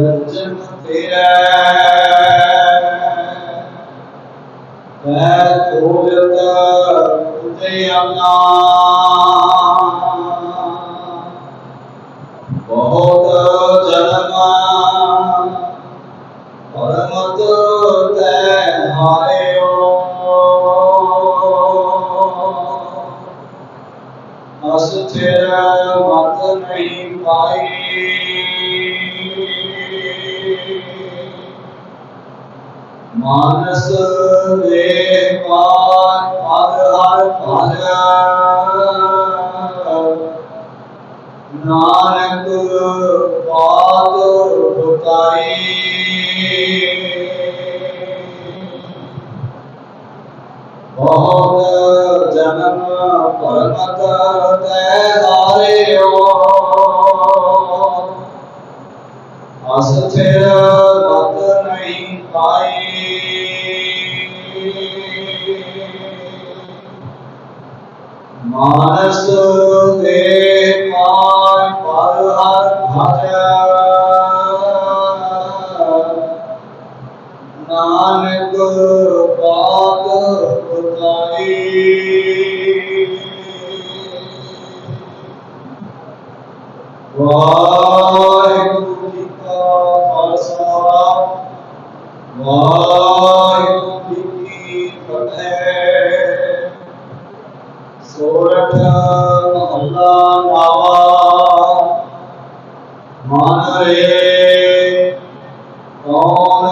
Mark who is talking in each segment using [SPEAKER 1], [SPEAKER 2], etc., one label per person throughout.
[SPEAKER 1] वचन तेरा मैं खोजता तुझे अपना बहुत जन्मा परम तो तुम्हारे अस तेरा मत नहीं पाई ਮਾਨਸ ਦੇ ਪਾਰ ਹਰ ਹਰ ਭਾਜਾ ਨਾਨਕ ਬਾਤ ਬਤਾਈ ਬਹੁਤ ਜਨਮ ਪਰਮਤ ਤੈ ਹਾਰਿਓ। ਅਸਥਿਰ ਮਤ ਨਹੀਂ ਪਾਈ ਮਾਨਸ ਦੇ ਪਾਇ ਪਰ ਹਰ ਭਜੈ ਨਾਨਕ ਬਾਤ ਬਤਾਈ ਵਾਹਿਗੁਰੂ मनरे कौन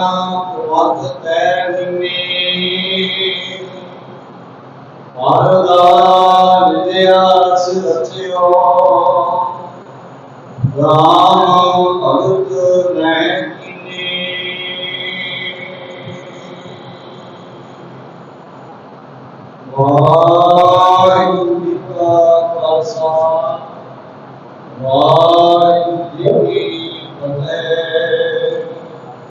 [SPEAKER 1] पथ तैरने परदा विद्या सिद्धियो राम अरुत नैन Oh.